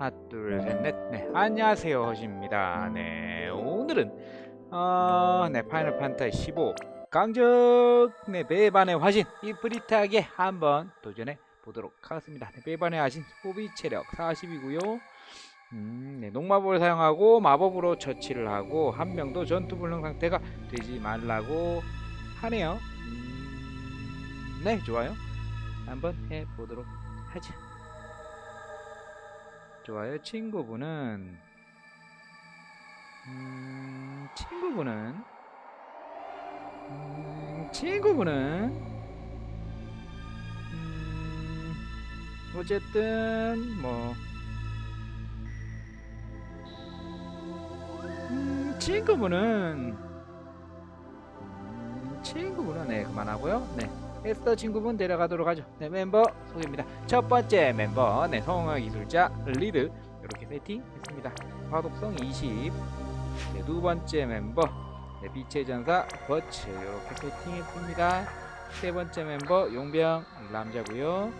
하나 둘셋넷. 네 안녕하세요 허시입니다. 네 오늘은 어, 네 파이널 판타지 15 강적 네 배반의 화신 이프리트하게 한번 도전해 보도록 하겠습니다. 네, 배반의 화신 소비 체력 40이고요. 음, 네, 녹마법을 사용하고 마법으로 처치를 하고 한 명도 전투 불능 상태가 되지 말라고 하네요. 음, 네 좋아요. 한번 해보도록 하죠 좋아요. 친구분은 음, 친구분은 음, 친구분은 음, 어쨌든 뭐 음, 친구분은 음, 친구분은 네 그만하고요. 네. 에스더 친구분 데려가도록 하죠. 네, 멤버 소개입니다. 첫 번째 멤버, 네, 성화 기술자 리드 이렇게 세팅했습니다. 화독성 20. 네, 두 번째 멤버, 네, 빛의 전사 버츠 이렇게 세팅했습니다. 세 번째 멤버 용병 남자고요.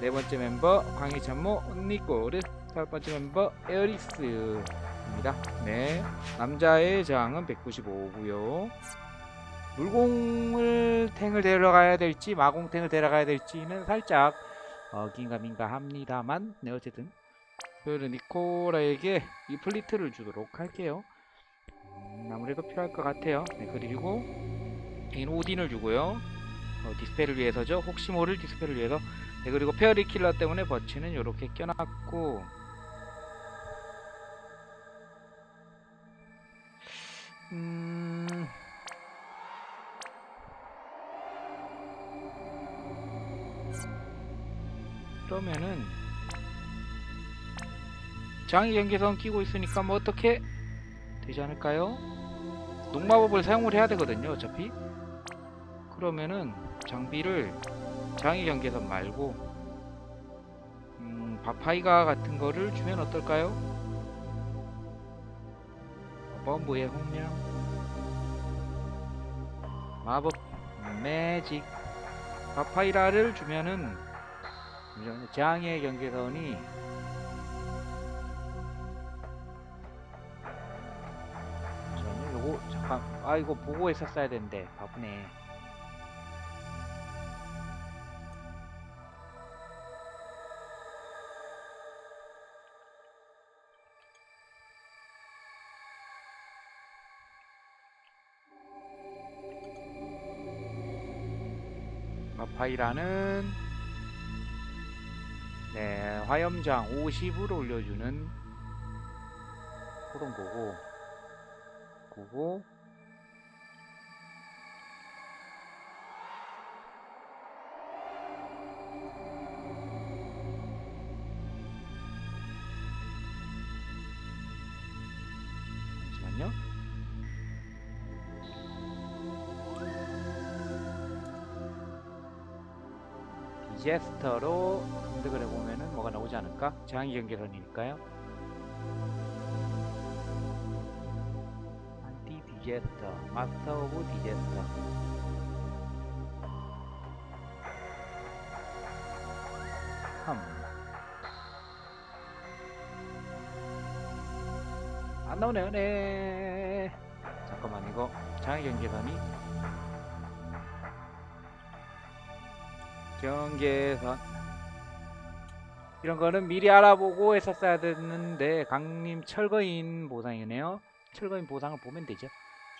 네 번째 멤버 광희 참모 니꼬르. 다섯 번째 멤버 에어리스입니다. 네, 남자의 저항은 195고요. 물공을 탱을 데려가야 될지 마공 탱을 데려가야 될지는 살짝 어, 긴가민가 합니다만 네 어쨌든. 그 니코라에게 이 플리트를 주도록 할게요. 음, 아무래도 필요할 것 같아요. 네, 그리고 인 오딘을 주고요. 어, 디스펠을 위해서죠. 혹시 모를 디스펠을 위해서. 네, 그리고 페어리 킬러 때문에 버치는 이렇게 껴놨고. 음... 그러면은 장의 경계선 끼고 있으니까 뭐 어떻게 되지 않을까요? 녹마법을 사용을 해야 되거든요 어차피 그러면은 장비를 장의 경계선 말고 음, 바파이가 같은 거를 주면 어떨까요? 범부의 홍명 마법 매직 바파이라를 주면은 장의 경계선이 잠시만요. 요거 잠깐 아 이거 보고 했었어야 되는데 바쁘네. 마파이라는 네, 화염장 50으로 올려주는 그런 거고, 그거 제스터로 검색을 해보면은 뭐가 나오지 않을까? 장기 경계선이니까요. 안티 디제스터, 마스터 오브 디제스터. 흠. 안 나오네요, 네. 잠깐만, 이거 장기 경계선이 경계선 이런 거는 미리 알아보고 했었어야 됐는데 강림 철거인 보상이네요. 철거인 보상을 보면 되죠.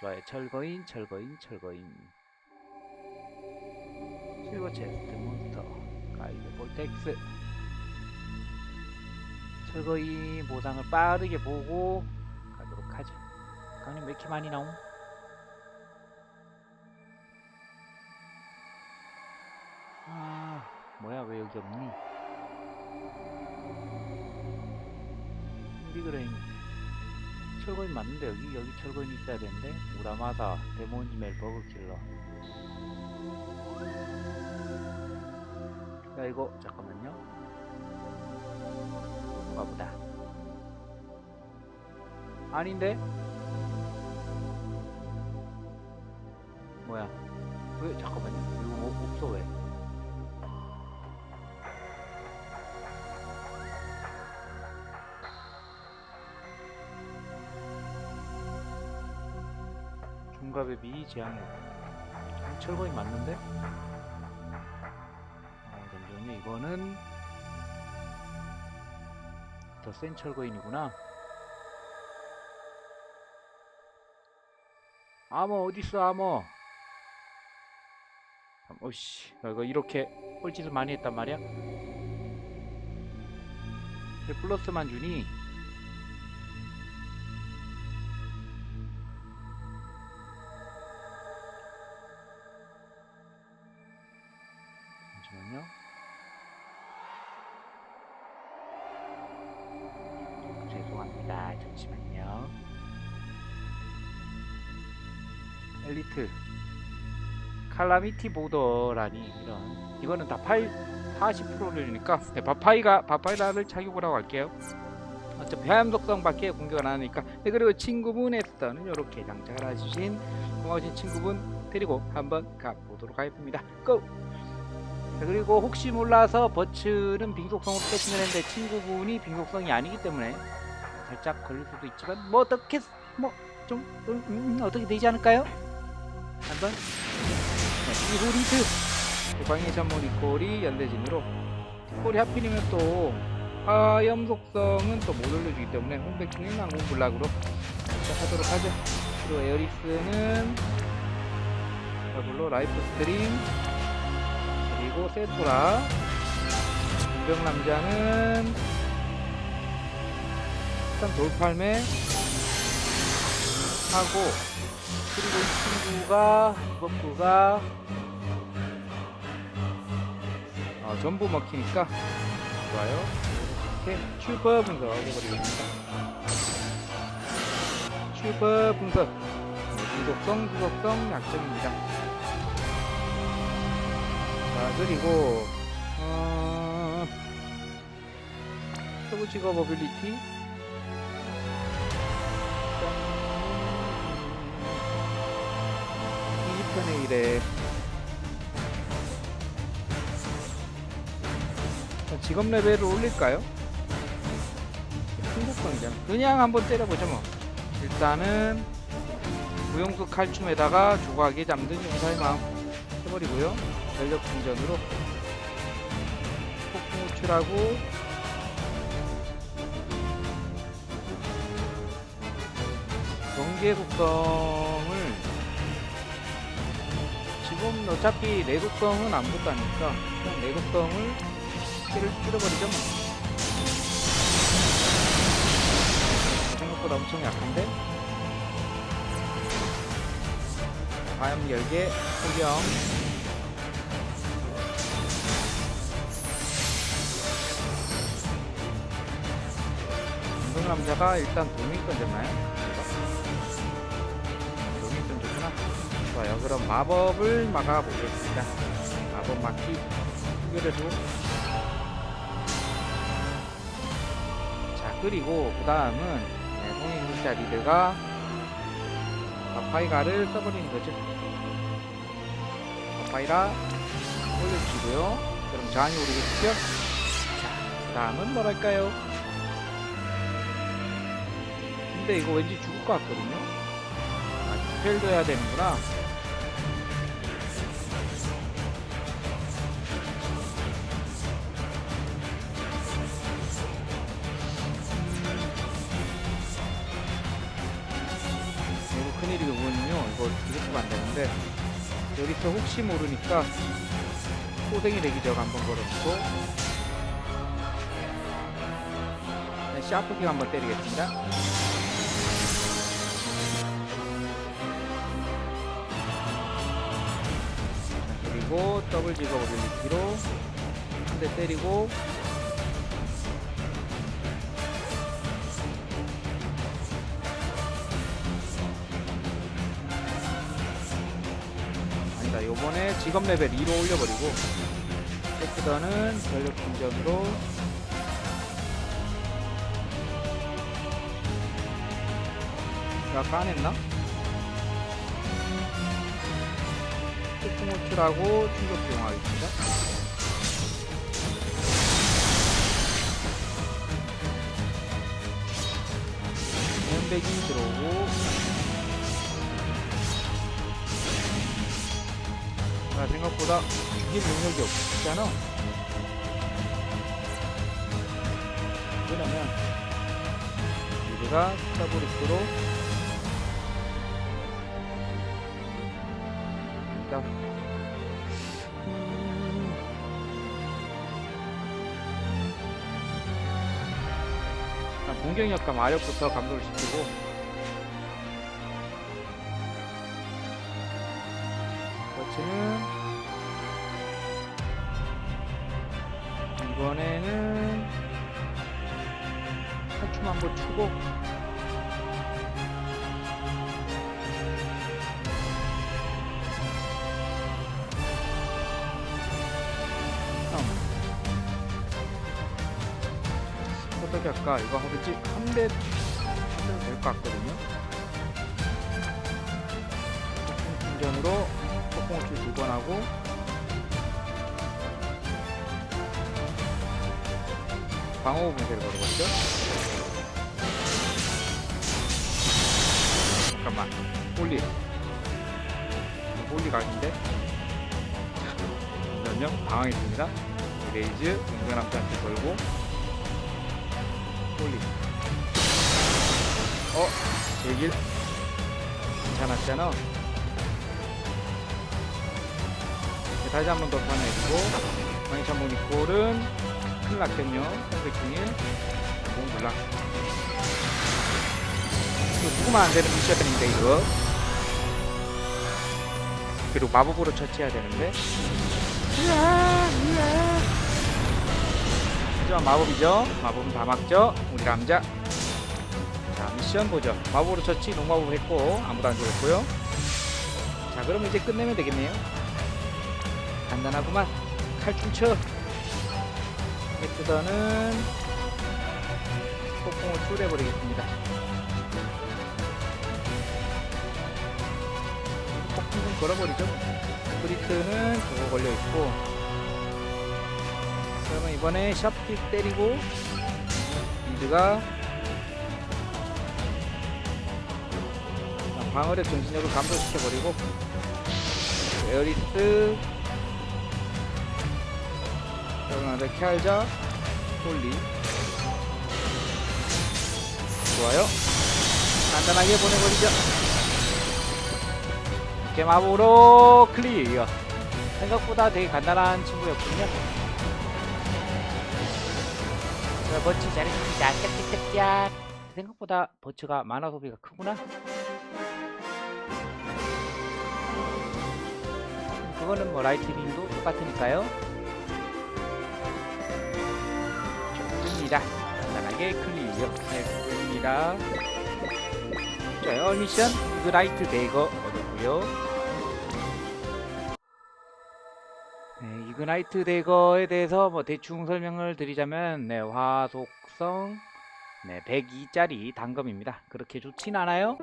좋아요. 철거인 철거인 철거인. 실버 체스트 몬스터 가이드 볼텍스. 철거인 보상을 빠르게 보고 가도록 하죠. 강림 왜 이렇게 많이 나옴? 아 뭐야 왜 여기 없니? 리그레인 철거인 맞는데 여기 여기 철거인 있어야 되는데? 우라마다 데몬즈멜 버그킬러. 야 이거 잠깐만요. 가보다 아닌데 장갑의 미 제한력 철거이 맞는데? 어, 잠시만요 이거는 더 센 철거인이구나. 아머 어딨어 아머 어씨 이거 이렇게 꼴짓을 많이 했단 말이야? 왜 플러스만 주니 죄송합니다. 잠시만요. 엘리트. 칼라미티 보더라니 이런. 이거는 다 파이 40%를니까. 네, 바파이가 바파이라를 착용을 하고 할게요. 어차피 화염 속성밖에 공격을 안 하니까. 네, 그리고 친구분 에스터는 이렇게 장착을 해주신 고마우신 친구분 데리고 한번 가보도록 하겠습니다. 고! 자, 그리고 혹시 몰라서 버츠는 빙속성으로 세팅을 했는데 친구분이 빙속성이 아니기 때문에 살짝 걸릴 수도 있지만 뭐 어떻게 뭐좀 음, 음, 어떻게 되지 않을까요? 한번. 네, 이후리드 광의 전문 리콜이 연대진으로 리콜이 하필이면 또 화염 속성은 또 못 올려주기 때문에 홍백중의 항공 블락으로 하도록 하죠. 그리고 에어리스는 더블로 라이프 스트림 그리고 세토라. 공병 남자는 일단 돌팔매 하고 그리고 이 친구가 버프가 어, 전부 먹히니까 좋아요. 이렇게 슈퍼 분석 해버리겠습니다. 슈퍼 분석. 중독성 구속성 약점입니다. 자 그리고 어... 서브 직업 어빌리티 편의 일에 직업 레벨을 올릴까요? 승부성이잖아 그냥 한번 때려보죠 뭐. 일단은 무용수 칼춤에다가 조각에 잠든 용사의 마음 해버리고요. 전력 충전으로 폭풍 우출하고 경계 속성을 지금 어차피 내독성은 안 붙다니까 그냥 내독성을 키를 줄여버리죠 뭐. 생각보다 엄청 약한데? 화염 열개 소경. 운동남자가 일단 돈이 던졌나요? 좋아요. 그럼 마법을 막아보겠습니다. 마법 막기 해결해주고 자 그리고 그 다음은 네, 홍익 문자 리드가 바파이가를 써버리는 거죠. 바파이라 올려주시고요. 그럼 저항이 오르겠죠? 자, 그 다음은 뭐랄까요? 근데 이거 왠지 죽을 것 같거든요? 아, 디펠도 해야 되는구나. 큰일이군요. 이거 이렇게 안 되는데 여기서 혹시 모르니까 되기 전 한번 걸어주고 네, 샤프킹 한번 때리겠습니다. 자, 그리고 더블 직업 오빌리티로 한 대 때리고 요번에 직업 레벨 2로 올려버리고 세트더는 전력 충전으로. 야 까냈나? 폭풍 호출하고 충격 사용하겠습니다. 연백이 들어오고 생각보다 죽일 능력이 없잖아. 왜냐면 우리가 스타브리스로 일단 음, 일단 공격력과 마력부터 감소를 시키고 거치 어. 어떻게 할까? 이거 하겠지? 한 대 한대도 될 것 같거든요. 폭풍 충전으로 폭풍호출 두번 하고 방어 분쇄를 걸어버리죠. 잠깐만, 홀리, 홀리 각인데. 잠시만요, 방황했습니다. 레이즈 은근함한테 걸고. 홀리. 어, 제길? 괜찮았잖아. 네, 다시 한 번더 판해주고. 망치한번 이꼴은 큰일 났겠요. 301 몽블랑 이거 누구만 안 되는 미션인데 이거? 그리고 마법으로 처치해야 되는데? 으아 하지만 마법이죠? 마법은 다 막죠? 우리 남자. 자 미션 보죠. 마법으로 처치 농마법 했고 아무도 안 죽었고요. 자 그럼 이제 끝내면 되겠네요. 간단하구만. 칼춤쳐 엑스더는 폭풍을 출해버리겠습니다. 걸어버리죠. 브리트는 그거 걸려 있고. 그러면 이번에 샵픽 때리고 미드가 자, 방어력 정신력을 감소시켜 버리고 에어리스. 그러면 캬알자 홀리. 좋아요. 간단하게 보내버리죠 마법으로 클리어 생각보다 되게 간단한 친구였군요 자, 버치 잘했습니다 짝짝짝짝 생각보다 버츠가 만화 소비가 크구나 그거는 뭐 라이트닝도 똑같으니까요 좋습니다. 간단하게 클리어 했습니다. 자, 에어 미션 이그라이트 대거 얻었고요. 그나이트 대거에 대해서 뭐 대충 설명을 드리자면 네, 화속성 네, 102짜리 단검입니다. 그렇게 좋진 않아요.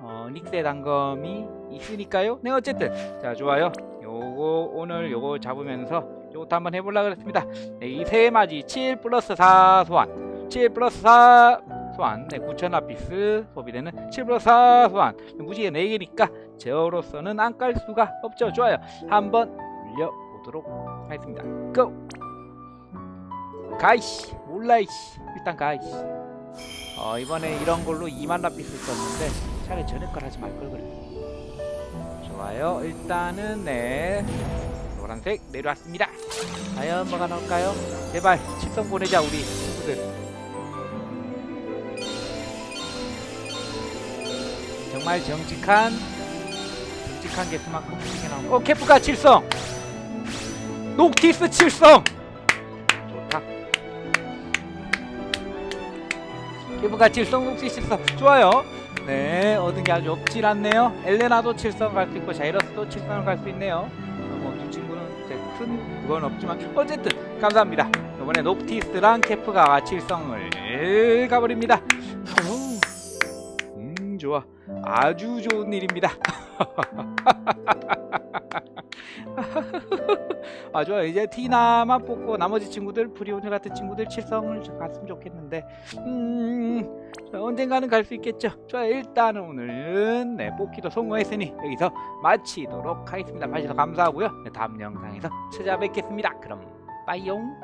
어, 닉스의 단검이 있으니까요. 네, 어쨌든 자, 좋아요. 요거 오늘 요거 잡으면서 요것도 한번 해보려고 그랬습니다. 네, 이세 마지 7 플러스 4 소환 7 플러스 4 소환 네, 9천 아피스 소비되는 7 플러스 4 소환 무지개 4개니까 제어로서는 안 깔 수가 없죠 좋아요 한번 올려 보도록 하겠습니다 고! 가이씨 몰라 이씨 일단 가이씨 어, 이번에 이런 걸로 2만 라피스 썼는데 차라리 전에 걸 하지 말걸 그래 좋아요 일단은 네 노란색 내려왔습니다. 과연 뭐가 나올까요? 제발 칠성 보내자 우리 친구들. 정말 정직한 정직한 개수만큼 크게 나온 거. 어 캐프가 칠성. 녹티스 칠성. 좋다. 캐프가 칠성 녹티스 칠성 좋아요. 네 얻은 게 아주 없질 않네요. 엘레나도 칠성 갈 수 있고 자이러스도 칠성을 갈 수 있네요. 뭐두 친구는 이제 큰 그건 없지만 어쨌든 감사합니다. 이번에 녹티스랑 캐프가 칠성을 가버립니다. 오, 음 좋아 아주 좋은 일입니다. 아 좋아요. 이제 티나만 뽑고 나머지 친구들 프리오늘 같은 친구들 칠성을 좀 갔으면 좋겠는데 음 자, 언젠가는 갈 수 있겠죠? 좋아요 일단은 오늘은 네 뽑기도 성공했으니 여기서 마치도록 하겠습니다. 봐주셔서 감사하고요. 네, 다음 영상에서 찾아뵙겠습니다. 그럼 빠이용